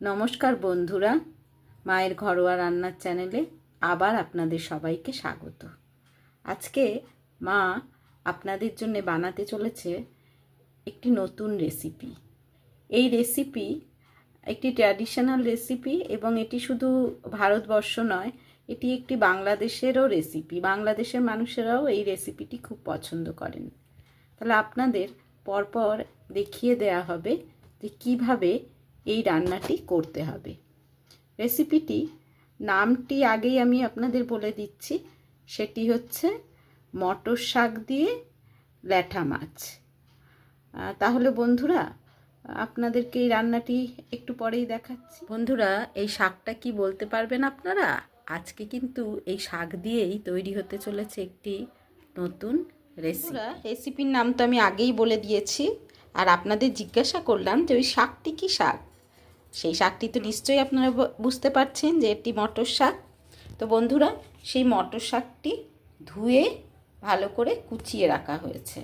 নমস্কার বন্ধুরা, মায়ের ঘরোয়া রান্নার চ্যানেলে আবার আপনাদের সবাইকে স্বাগত। আজকে মা আপনাদের জন্য বানাতে চলেছে একটি নতুন রেসিপি এই রেসিপি একটি ট্র্যাডিশনাল রেসিপি এবং এটি শুধু ভারতবর্ষ নয়, এটি একটি বাংলাদেশেরও রেসিপি বাংলাদেশের মানুষেরাও এই রেসিপিটি খুব পছন্দ করেন। তাহলে আপনাদের পরপর দেখিয়ে দেয়া হবে যে কীভাবে এই রান্নাটি করতে হবে। রেসিপিটি নামটি আগেই আমি আপনাদের বলে দিচ্ছি। সেটি হচ্ছে মটর শাক দিয়ে ল্যাঠা মাছ। তাহলে বন্ধুরা আপনাদেরকে এই রান্নাটি একটু পরেই দেখাচ্ছি। বন্ধুরা এই শাকটা কি বলতে পারবেন আপনারা? আজকে কিন্তু এই শাক দিয়েই তৈরি হতে চলেছে একটি নতুন রেসিপি। রেসিপির নাম তো আমি আগেই বলে দিয়েছি। আর আপনাদের জিজ্ঞাসা করলাম যে ওই শাকটি কি শাক? সেই শাকটি তো নিশ্চয়ই আপনারা বুঝতে পারছেন যে এটি মটর শাক। তো বন্ধুরা, সেই মটর শাকটি ধুয়ে ভালো করে কুচিয়ে রাখা হয়েছে।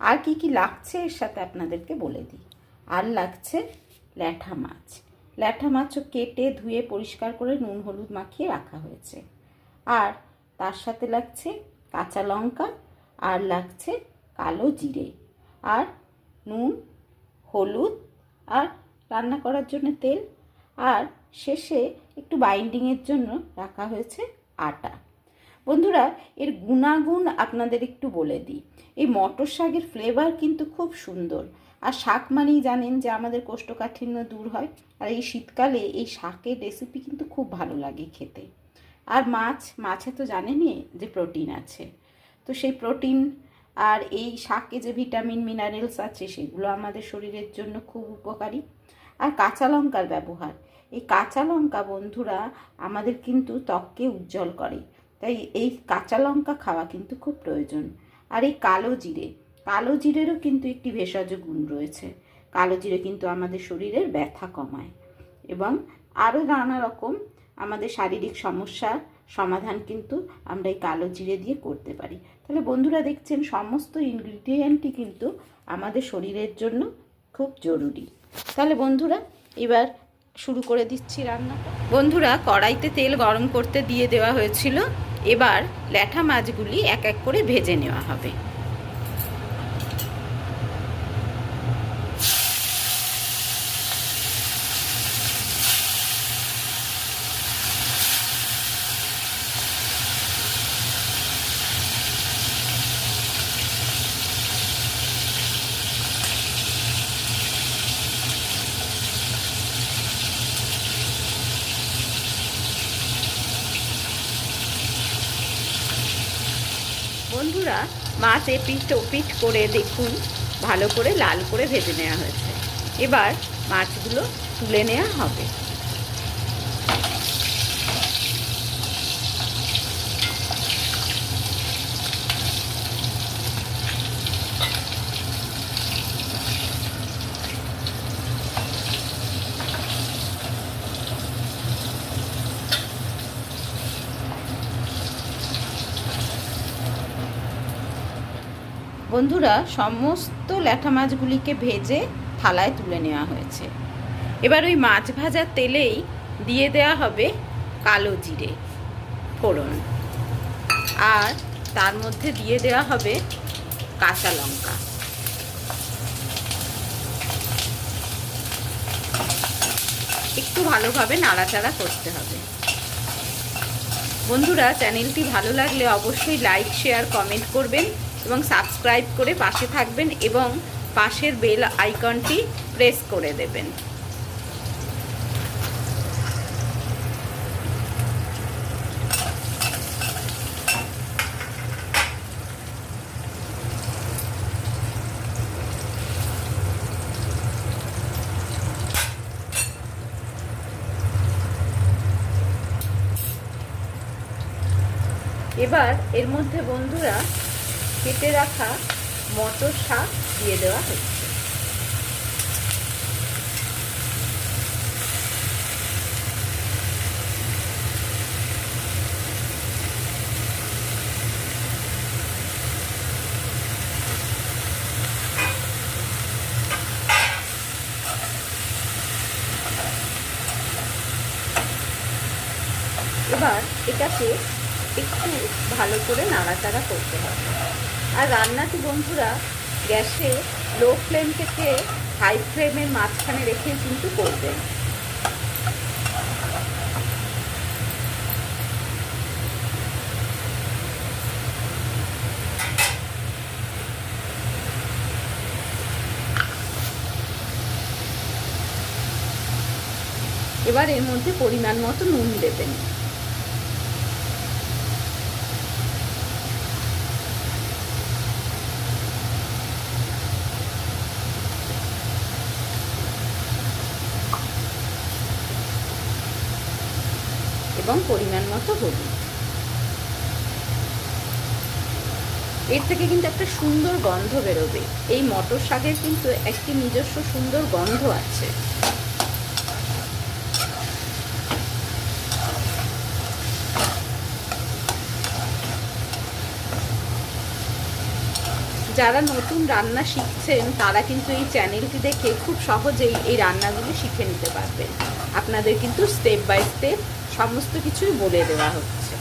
আর কি কি লাগছে এর সাথে আপনাদেরকে বলে দিই। আর লাগছে ল্যাঠা মাছ। ল্যাঠা মাছও কেটে ধুয়ে পরিষ্কার করে নুন হলুদ মাখিয়ে রাখা হয়েছে। আর তার সাথে লাগছে কাঁচা লঙ্কা, আর লাগছে কালো জিরে। আর নুন, হলুদ, আর রান্না করার জন্য তেল, আর শেষে একটু বাইন্ডিংয়ের জন্য রাখা হয়েছে আটা। বন্ধুরা, এর গুণাগুণ আপনাদের একটু বলে দিই। এই মটর শাকের ফ্লেভার কিন্তু খুব সুন্দর। আর শাক মানেই জানেন যে আমাদের কোষ্ঠকাঠিন্য দূর হয়, আর এই শীতকালে এই শাকের রেসিপি কিন্তু খুব ভালো লাগে খেতে। আর মাছ, মাছে তো জানেনই যে প্রোটিন আছে। তো সেই প্রোটিন আর এই শাকে যে ভিটামিন মিনারেলস আছে, সেগুলো আমাদের শরীরের জন্য খুব উপকারী। আর কাঁচা লঙ্কার ব্যবহার। এই কাঁচা লঙ্কা বন্ধুরা আমাদের কিন্তু ত্বককে উজ্জ্বল করে। তাই এই কাঁচা লঙ্কা খাওয়া কিন্তু খুব প্রয়োজন। আর এই কালো জিরে, কালো জিরেরও কিন্তু একটি ভেষজ গুণ রয়েছে। কালো জিরে কিন্তু আমাদের শরীরের ব্যথা কমায় এবং আরও নানা রকম আমাদের শারীরিক সমস্যার সমাধান কিন্তু আমরা এই কালো জিরে দিয়ে করতে পারি। তাহলে বন্ধুরা দেখছেন সমস্ত ইনগ্রিডিয়েন্টই কিন্তু আমাদের শরীরের জন্য খুব জরুরি। তাহলে বন্ধুরা, এবার শুরু করে দিচ্ছি রান্নাটা। বন্ধুরা, কড়াইতে তেল গরম করতে দিয়ে দেওয়া হয়েছিল। এবার ল্যাঠা মাছগুলি এক এক করে ভেজে নেওয়া হবে। বন্ধুরা, মাছ এপিট ওপিট করে দেখুন, ভালো করে লাল করে ভেজে নেওয়া হয়েছে। এবার মাছগুলো তুলে নেওয়া হবে। বন্ধুরা, সমস্ত ল্যাঠা মাছগুলিকে ভেজে থালায় তুলে নেওয়া হয়েছে। এবার ওই মাছ ভাজার তেলেই দিয়ে দেওয়া হবে কালো জিরে, ফোড়ন। আর তার মধ্যে দিয়ে দেওয়া হবে কাঁচা লঙ্কা। একটু ভালোভাবে নাড়াচাড়া করতে হবে। বন্ধুরা, চ্যানেলটি ভালো লাগলে অবশ্যই লাইক, শেয়ার, কমেন্ট করবেন। এবং সাবস্ক্রাইব করে পাশে থাকবেন এবং পাশের বেল আইকনটি প্রেস করে দেবেন। এবার এর মধ্যে বন্ধুরা কেটে রাখা মটর শাক দিয়ে দেওয়া হচ্ছে এবার এটাকে একটু ভালো করে নাড়াচাড়া করতে হবে। আর রান্নাটি বন্ধুরা, গ্যাসে লো ফ্লেম থেকে হাই ফ্লেমের মাঝখানে রেখে কিন্তু করবেন। এবার এর মধ্যে পরিমাণ মতো নুন দেবেন। এবং পরিমাণ মতো হলুদ। এর থেকে কিন্তু একটা সুন্দর গন্ধ বেরোবে। এই মটর শাকের কিন্তু একটি নিজস্ব সুন্দর গন্ধ আছে। যারা নতুন রান্না শিখছেন, তারা কিন্তু এই চ্যানেলটি দেখে খুব সহজেই এই রান্নাগুলো শিখে নিতে পারবেন। আপনাদের কিন্তু স্টেপ বাই স্টেপ সমস্ত কিছুই বলে দেওয়া হচ্ছে।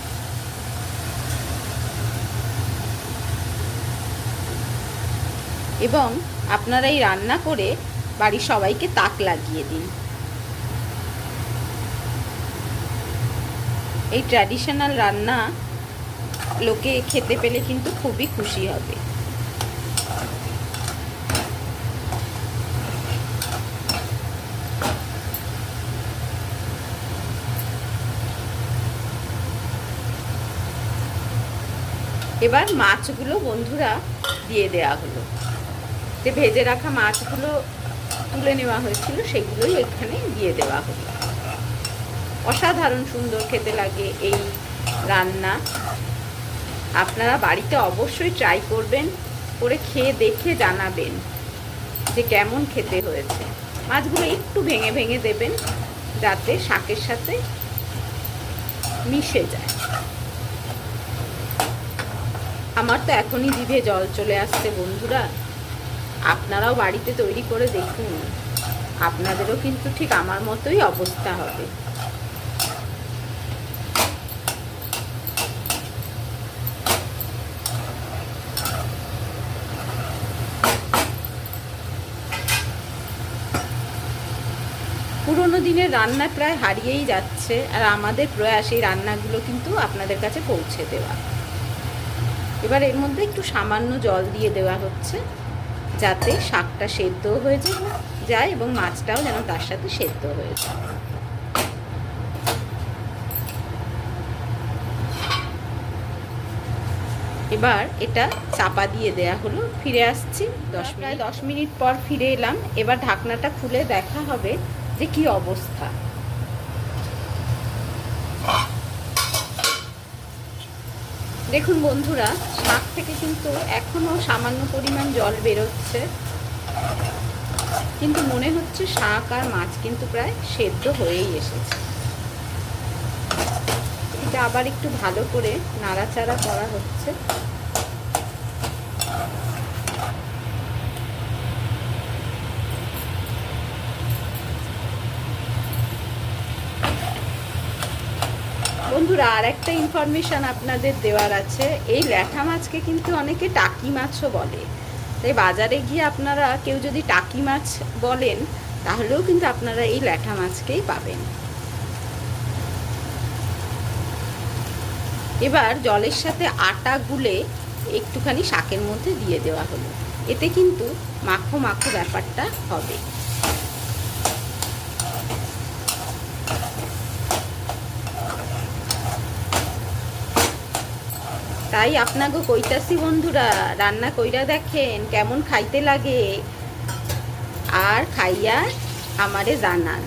এবং আপনারা এই রান্না করে বাড়ির সবাইকে তাক লাগিয়ে দিন। এই ট্র্যাডিশনাল রান্না লোকে খেতে পেলে কিন্তু খুবই খুশি হবে। এবার মাছগুলো বন্ধুরা দিয়ে দেয়া হলো। যে ভেজে রাখা মাছগুলো তুলে নেওয়া হয়েছিল, সেগুলোই এখানে দিয়ে দেওয়া হলো। অসাধারণ সুন্দর খেতে লাগে এই রান্না। আপনারা বাড়িতে অবশ্যই ট্রাই করবেন, করে খেয়ে দেখে জানাবেন যে কেমন খেতে হয়েছে। মাছগুলো একটু ভেঙে ভেঙে দেবেন, যাতে শাকের সাথে মিশে যায়। আমার তো এখনই জিভে জল চলে আসছে, বন্ধুরা। আপনারাও বাড়িতে তৈরি করে দেখুন। আপনাদেরও কিন্তু ঠিক আমার মতোই অবস্থা হবে। পুরোনো দিনের রান্না প্রায় হারিয়েই যাচ্ছে, আর আমাদের প্রয়াস এই রান্নাগুলো কিন্তু আপনাদের কাছে পৌঁছে দেওয়া। এবার এর মধ্যে একটু সামান্য জল দিয়ে দেওয়া হচ্ছে যাতে শাকটা সেদ্ধ হয়ে যায় এবং মাছটাও যেন তার সাথে সেদ্ধ হয়ে যায়। এবার এটা চাপা দিয়ে দেয়া হলো ফিরে আসছি দশ প্রায় দশ মিনিট পর ফিরে এলাম। এবার ঢাকনাটা খুলে দেখা হবে যে কি অবস্থা। দেখুন বন্ধুরা শাক থেকে কিন্তু এখনও সামান্য পরিমাণ জল বেরোচ্ছে। কিন্তু মনে হচ্ছে শাক আর মাছ কিন্তু প্রায় সেদ্ধ হয়েই এসেছে। এটা আবার একটু ভালো করে নাড়াচাড়া করা হচ্ছে। বন্ধুরা আর একটা ইনফরমেশান আপনাদের দেওয়ার আছে। এই ল্যাঠা মাছকে কিন্তু অনেকে টাকি মাছও বলে। তাই বাজারে গিয়ে আপনারা কেউ যদি টাকি মাছ বলেন, তাহলেও কিন্তু আপনারা এই ল্যাঠা মাছকেই পাবেন। এবার জলের সাথে আটা গুলে একটুখানি শাকের মধ্যে দিয়ে দেওয়া হলো। এতে কিন্তু মাখো মাখো ব্যাপারটা হবে। তাই আপনাকে কইতাছি বন্ধুরা, রান্না কইরা দেখেন কেমন খাইতে লাগে। আর খাইয়া আমারে জানান।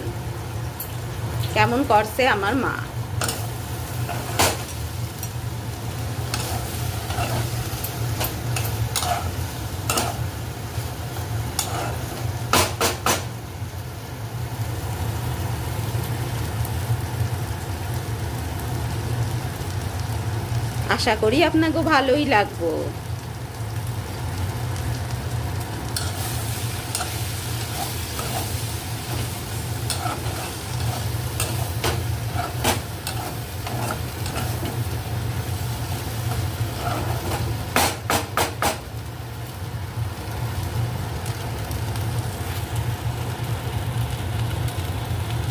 কেমন করছে আমার মা। আশা করি আপনাকে ভালোই লাগবো।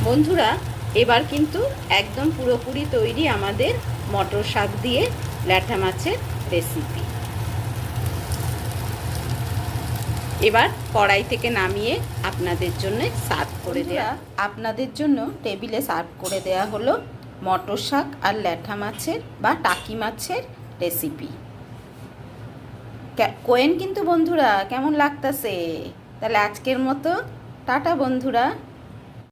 বন্ধুরা, এবার কিন্তু একদম পুরোপুরি তৈরি আমাদের মটর শাক দিয়ে ল্যাঠা মাছের রেসিপি এবার কড়াই থেকে নামিয়ে আপনাদের জন্য সার্ভ করে দেওয়া আপনাদের জন্য টেবিলে সার্ভ করে দেওয়া হলো মটর শাক আর ল্যাঠা মাছের বা টাকি মাছের রেসিপি কোয়েন কিন্তু বন্ধুরা কেমন লাগতাছে? তাহলে আজকের মতো টাটা বন্ধুরা।